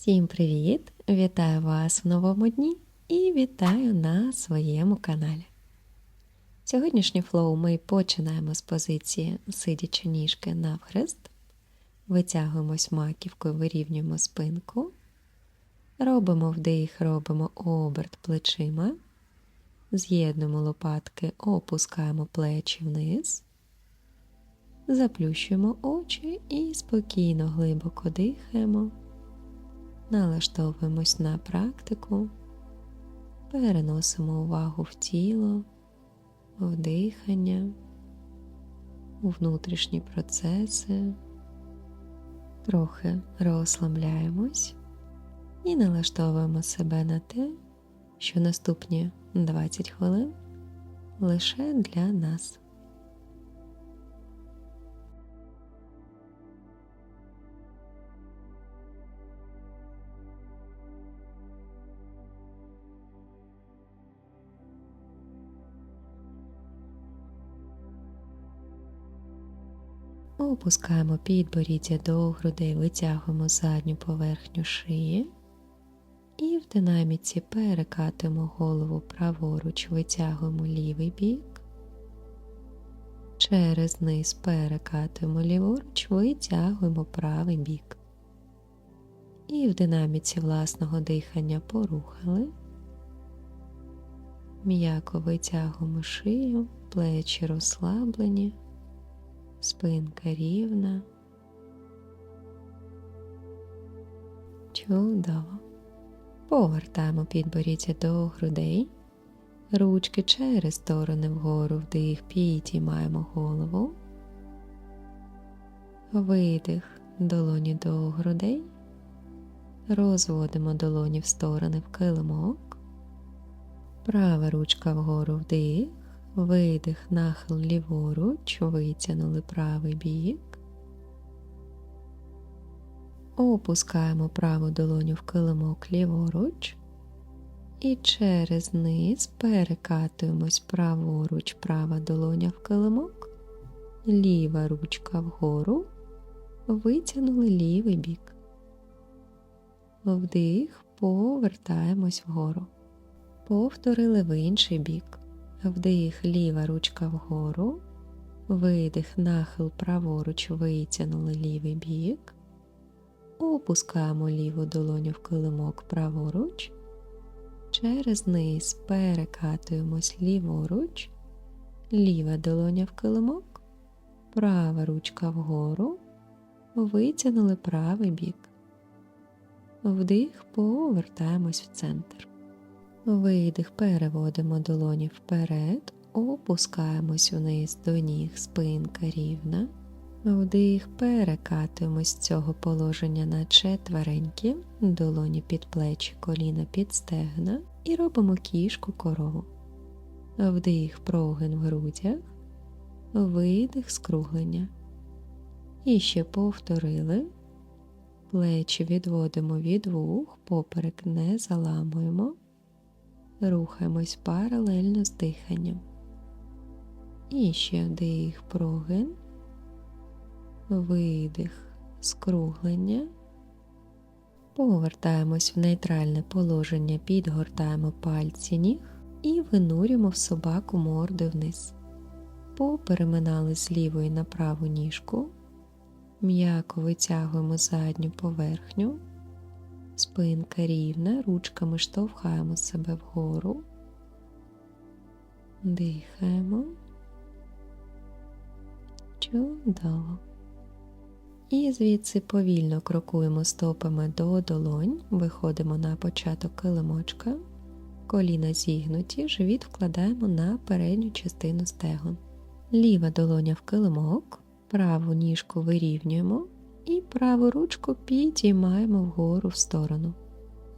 Всім привіт! Вітаю вас в новому дні і вітаю на своєму каналі. Сьогоднішній флоу ми починаємо з позиції сидячи ніжки навхрест, витягуємось маківкою, вирівнюємо спинку, робимо вдих, робимо оберт плечима, з'єднуємо лопатки, опускаємо плечі вниз. Заплющуємо очі і спокійно глибоко дихаємо налаштовуємось на практику, переносимо увагу в тіло, в дихання, у внутрішні процеси, трохи розслабляємось і налаштовуємо себе на те, що наступні 20 хвилин лише для нас. Опускаємо підборіддя до грудей, витягуємо задню поверхню шиї і в динаміці перекатуємо голову праворуч, витягуємо лівий бік, через низ перекатуємо ліворуч, витягуємо правий бік. І в динаміці власного дихання порухали. М'яко витягуємо шию, плечі розслаблені спинка рівна. Чудово. Повертаємо підборіддя до грудей, ручки через сторони вгору вдих, підіймаємо голову, видих долоні до грудей, розводимо долоні в сторони в килимок, права ручка вгору вдих, Видих, нахил ліворуч, витягнули правий бік. Опускаємо праву долоню в килимок ліворуч. І через низ перекатуємось праворуч, права долоня в килимок, ліва ручка вгору, витягнули лівий бік. Вдих, повертаємось вгору. Повторили в інший бік. Вдих, ліва ручка вгору, видих, нахил праворуч, витягнули лівий бік, опускаємо ліву долоню в килимок праворуч, через низ перекатуємось ліворуч, ліва долоня в килимок, права ручка вгору, витягнули правий бік. Вдих, повертаємось в центр. Видих, переводимо долоні вперед, опускаємось вниз до ніг, спинка рівна. Вдих, перекатуємось з цього положення на четверенькі, долоні під плечі, коліна під стегна і робимо кішку корову. Вдих, прогин в грудях, видих, скруглення. І ще повторили. Плечі відводимо від вух, поперек не заламуємо. Рухаємось паралельно з диханням. І ще вдих, прогин, видих, скруглення. Повертаємось в нейтральне положення, підгортаємо пальці ніг і винурюємо в собаку морди вниз. Попереминали з лівої на праву ніжку, м'яко витягуємо задню поверхню. Спинка рівна, ручками штовхаємо себе вгору, дихаємо. Чудово. І звідси повільно крокуємо стопами до долонь, виходимо на початок килимочка, коліна зігнуті, живіт вкладаємо на передню частину стегон. Ліва долоня в килимок, праву ніжку вирівнюємо і праву ручку підіймаємо вгору в сторону.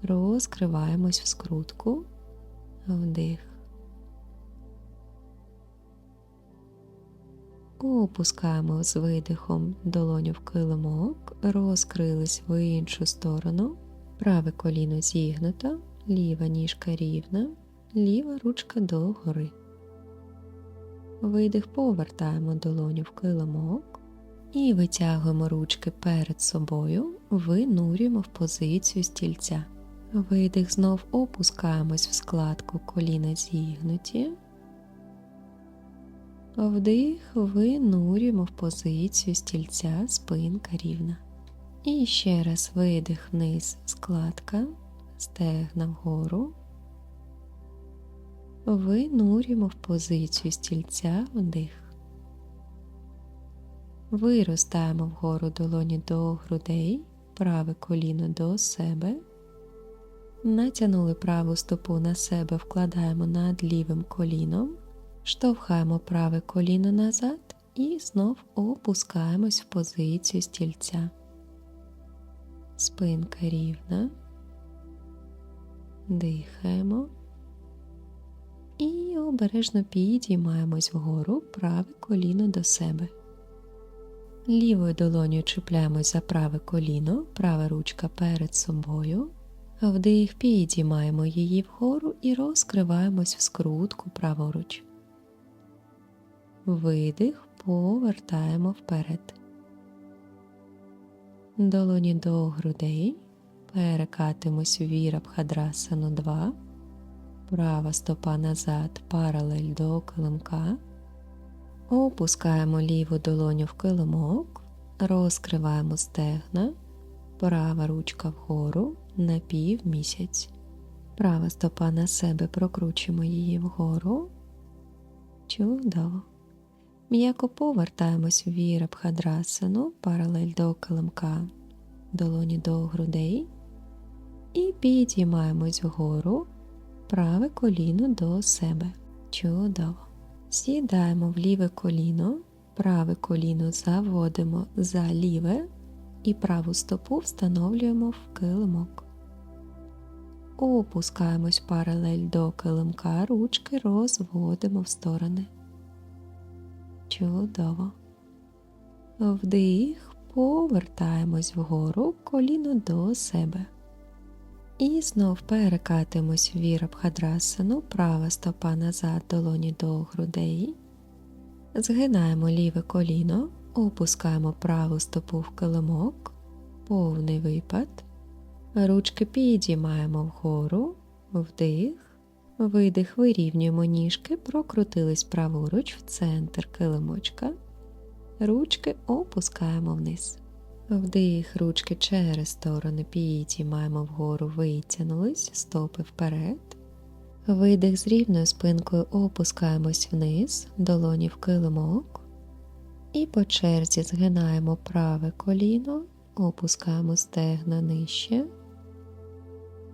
Розкриваємось в скрутку, вдих. Опускаємо з видихом долоню в килимок, розкрились в іншу сторону, праве коліно зігнуто, ліва ніжка рівна, ліва ручка догори. Видих повертаємо долоню в килимок, і витягуємо ручки перед собою, винурюємо в позицію стільця. Видих знов опускаємось в складку коліна зігнуті. Вдих, винурюємо в позицію стільця, спинка рівна. І ще раз видих вниз, складка, стегна вгору. Винурюємо в позицію стільця, вдих. Виростаємо вгору долоні до грудей, праве коліно до себе. Натягнули праву стопу на себе, вкладаємо над лівим коліном, штовхаємо праве коліно назад і знов опускаємось в позицію стільця. Спинка рівна. Дихаємо. І обережно підіймаємось вгору праве коліно до себе. Лівою долонею чіпляємось за праве коліно, права ручка перед собою. Вдих підіймаємо її вгору і розкриваємось в скрутку праворуч. Видих повертаємо вперед. Долоні до грудей. Перекатимось в вірабхадрасану 2. Права стопа назад, паралель до килимка. Опускаємо ліву долоню в килимок, розкриваємо стегна, права ручка вгору на пів місяць. Права стопа на себе прокручуємо її вгору. Чудово. М'яко повертаємось в вірабхадрасану, паралель до килимка, долоні до грудей. І підіймаємось вгору, праве коліно до себе. Чудово. Сідаємо в ліве коліно, праве коліно заводимо за ліве і праву стопу встановлюємо в килимок. Опускаємось паралель до килимка, ручки розводимо в сторони. Чудово. Вдих, повертаємось вгору, коліно до себе. І знов перекатимось в вірабхадрасану, права стопа назад, долоні до грудей. Згинаємо ліве коліно, опускаємо праву стопу в килимок, повний випад. Ручки підіймаємо вгору, вдих, видих, вирівнюємо ніжки, прокрутились праворуч в центр килимочка. Ручки опускаємо вниз. Вдих, ручки через сторони підіймаємо вгору, витягнулись, стопи вперед. Видих з рівною спинкою опускаємось вниз, долоні в килимок. І по черзі згинаємо праве коліно, опускаємо стегна нижче.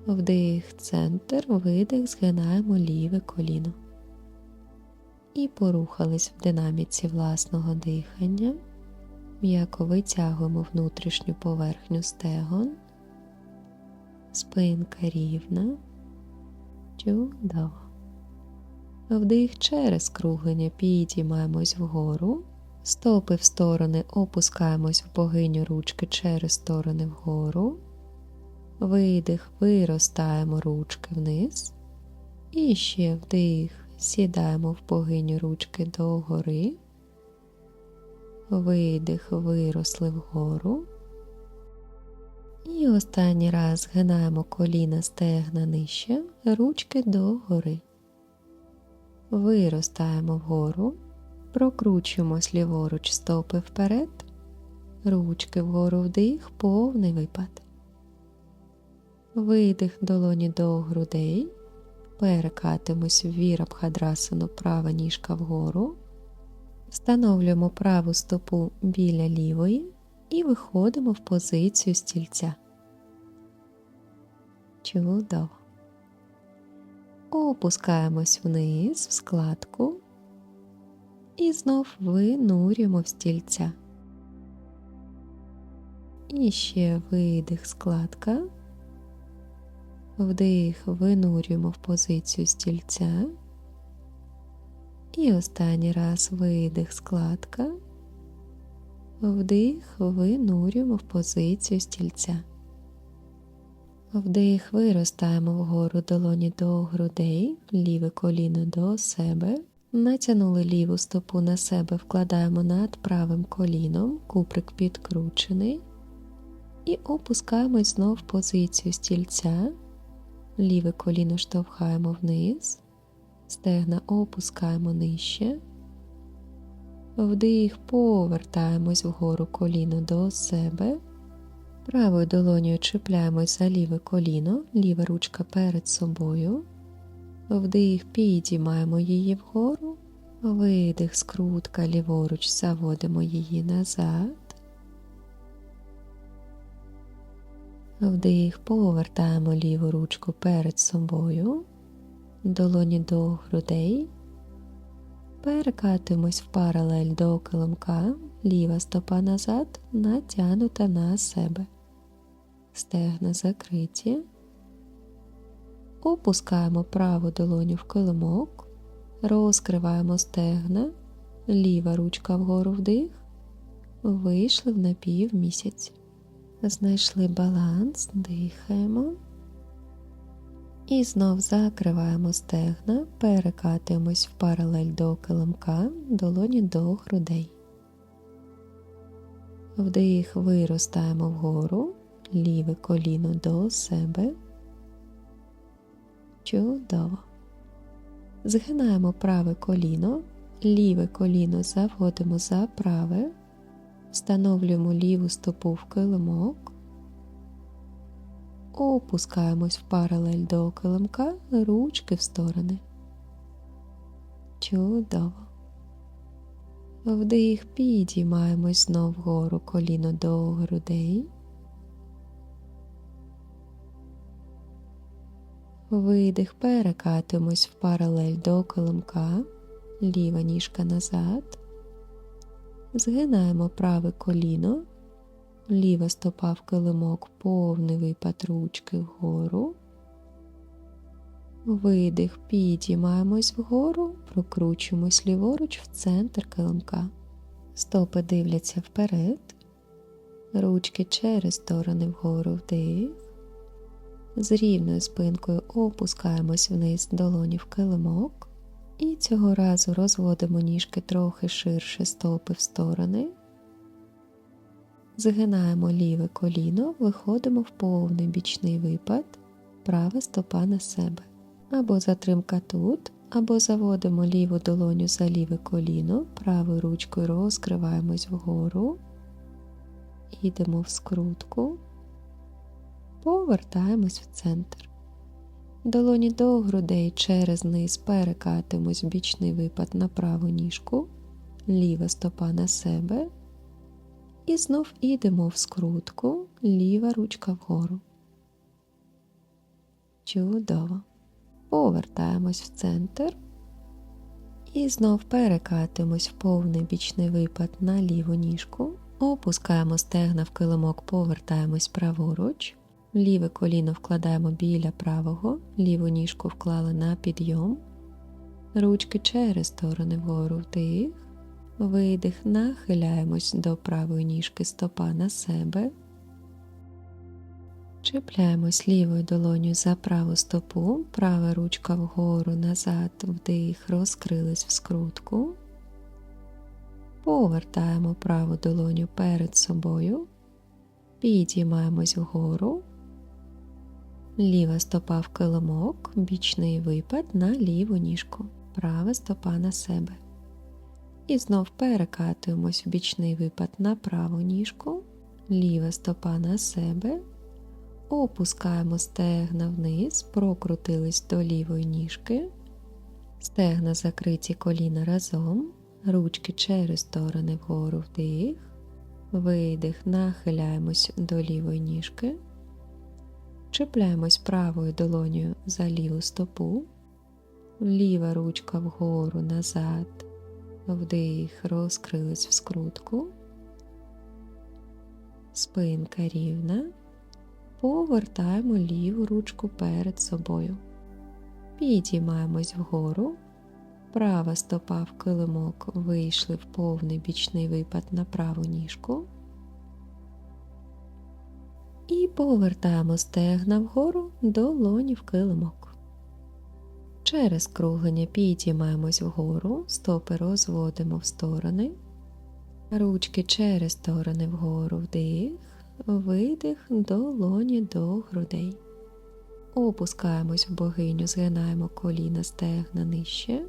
Вдих, центр, видих, згинаємо ліве коліно. І порухались в динаміці власного дихання. М'яко витягуємо внутрішню поверхню стегон, спинка рівна, чудово. Вдих через круглення підіймаємось вгору, стопи в сторони опускаємось в богиню ручки через сторони вгору, видих, виростаємо ручки вниз, і ще вдих, сідаємо в богиню ручки догори. Видих, виросли вгору. І останній раз згинаємо коліна стегна нижче, ручки догори. Виростаємо вгору, прокручуємось ліворуч стопи вперед, ручки вгору вдих, повний випад. Видих долоні до грудей, перекатимось в вірабхадрасану права ніжка вгору. Встановлюємо праву стопу біля лівої і виходимо в позицію стільця. Чудово. Опускаємось вниз в складку і знов винурюємо в стільця. І ще видих складка. Вдих, винурюємо в позицію стільця. І останній раз видих складка, вдих, винурюємо в позицію стільця. Вдих, виростаємо вгору долоні до грудей, ліве коліно до себе. Натягнули ліву стопу на себе, вкладаємо над правим коліном, куприк підкручений. І опускаємось знов в позицію стільця. Ліве коліно штовхаємо вниз, стегна опускаємо нижче. Вдих, повертаємось вгору коліно до себе. Правою долонею чіпляємось за ліве коліно, ліва ручка перед собою. Вдих, підіймаємо її вгору. Видих, скрутка ліворуч, заводимо її назад. Вдих, повертаємо ліву ручку перед собою, долоні до грудей. Перекатуємось в паралель до килимка, ліва стопа назад, натягнута на себе. Стегна закриті. Опускаємо праву долоню в килимок, розкриваємо стегна, ліва ручка вгору вдих, вийшли в напів місяць. Знайшли баланс, дихаємо. І знов закриваємо стегна, перекатуємось в паралель до килимка, долоні до грудей. Вдих виростаємо вгору, ліве коліно до себе. Чудово. Згинаємо праве коліно, ліве коліно заводимо за праве, встановлюємо ліву стопу в килимок. Опускаємось в паралель до килимка, ручки в сторони. Чудово. Вдих, підіймаємось знов вгору коліно до грудей. Видих, перекатуємось в паралель до килимка, ліва ніжка назад. Згинаємо праве коліно, ліва стопа в килимок, повний випад ручки вгору. Видих, підіймаємось вгору, прокручуємось ліворуч в центр килимка. Стопи дивляться вперед, ручки через сторони вгору вдих. З рівною спинкою опускаємось вниз долоні в килимок. І цього разу розводимо ніжки трохи ширше стопи в сторони. Згинаємо ліве коліно, виходимо в повний бічний випад, права стопа на себе. Або затримка тут, або заводимо ліву долоню за ліве коліно, правою ручкою розкриваємось вгору, йдемо в скрутку, повертаємось в центр. Долоні до грудей через низ перекатимось в бічний випад на праву ніжку, ліва стопа на себе. І знов ідемо в скрутку, ліва ручка вгору. Чудово. Повертаємось в центр. І знов перекатимось в повний бічний випад на ліву ніжку. Опускаємо стегна в килимок, повертаємось праворуч. Ліве коліно вкладаємо біля правого, ліву ніжку вклали на підйом. Ручки через сторони вгору вдих. Видих, нахиляємось до правої ніжки стопа на себе. Чіпляємось лівою долоню за праву стопу, права ручка вгору назад, вдих, розкрились в скрутку. Повертаємо праву долоню перед собою, підіймаємось вгору, ліва стопа в килимок, бічний випад на ліву ніжку, права стопа на себе. І знов перекатуємось в бічний випад на праву ніжку, ліва стопа на себе, опускаємо стегна вниз, прокрутились до лівої ніжки, стегна закриті коліна разом, ручки через сторони вгору вдих, видих, нахиляємось до лівої ніжки, чіпляємось правою долонею за ліву стопу, ліва ручка вгору назад. Вдих, розкрились в скрутку, спинка рівна, повертаємо ліву ручку перед собою. Підіймаємось вгору, права стопа в килимок вийшли в повний бічний випад на праву ніжку. І повертаємо стегна вгору долоні в килимок. Через круглення підіймаємось вгору, стопи розводимо в сторони, ручки через сторони вгору вдих, видих, долоні до грудей. Опускаємось в богиню, згинаємо коліна стегна нижче.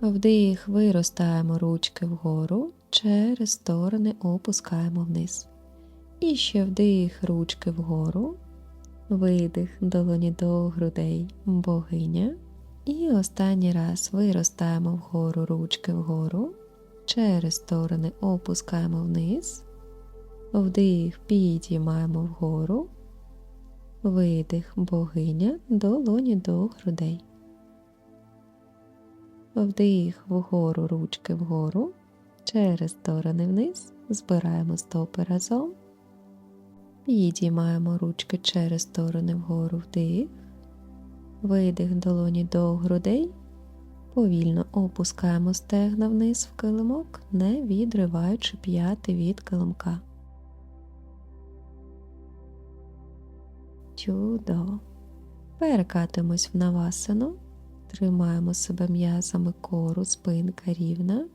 Вдих, виростаємо ручки вгору, через сторони опускаємо вниз. І ще вдих, ручки вгору, видих, долоні до грудей, богиня. І останній раз виростаємо вгору ручки вгору, через сторони опускаємо вниз, вдих, підіймаємо вгору, видих, богиня, долоні до грудей. Вдих вгору, ручки вгору, через сторони вниз, збираємо стопи разом, підіймаємо ручки через сторони вгору. Вдих, видих долоні до грудей, повільно опускаємо стегна вниз в килимок, не відриваючи п'яти від килимка. Чудово. Перекатимось в навасану. Тримаємо себе м'язами кору, спинка рівна.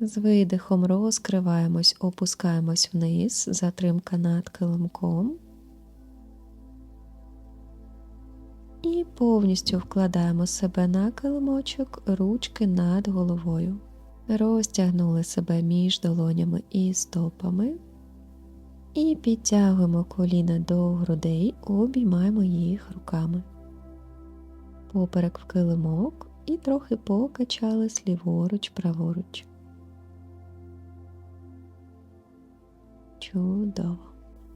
З видихом розкриваємось, опускаємось вниз, затримка над килимком. І повністю вкладаємо себе на килимочок, ручки над головою. Розтягнули себе між долонями і стопами. І підтягуємо коліна до грудей, обіймаємо їх руками поперек в килимок і трохи покачались ліворуч, праворуч. Чудово.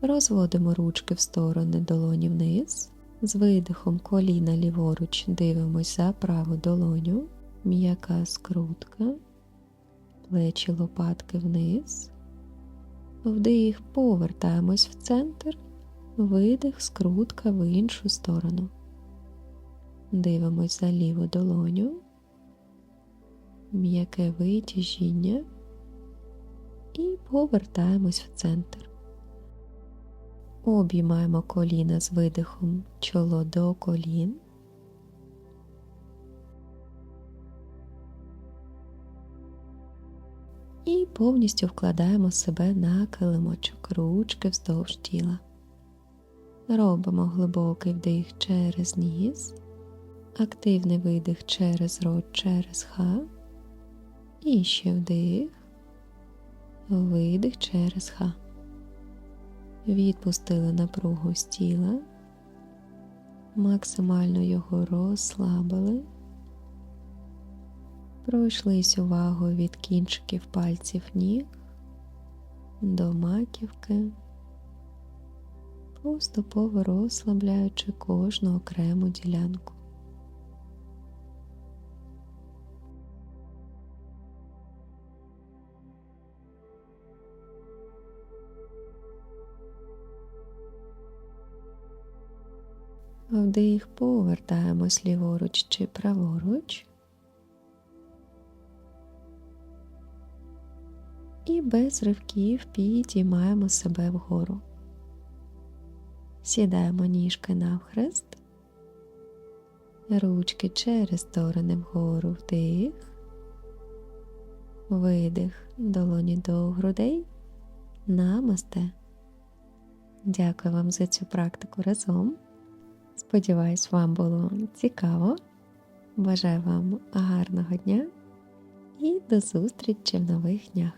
Розводимо ручки в сторони долоні вниз. З видихом коліна ліворуч дивимось за праву долоню, м'яка скрутка, плечі лопатки вниз. Вдих, повертаємось в центр, видих, скрутка в іншу сторону. Дивимось за ліву долоню, м'яке витяжіння і повертаємось в центр. Обіймаємо коліна з видихом чоло до колін. І повністю вкладаємо себе на килимочок, ручки вздовж тіла. Робимо глибокий вдих через ніс активний видих через рот, через ха. І ще вдих, видих через ха. Відпустили напругу з тіла, максимально його розслабили. Пройшлись увагою від кінчиків пальців ніг до маківки, поступово розслабляючи кожну окрему ділянку. Вдих, повертаємось ліворуч чи праворуч. І без ривків підіймаємо себе вгору. Сідаємо ніжки навхрест, ручки через сторони вгору вдих, видих, долоні до грудей, намасте. Дякую вам за цю практику разом. Сподіваюсь, вам було цікаво. Бажаю вам гарного дня і до зустрічі в нових днях!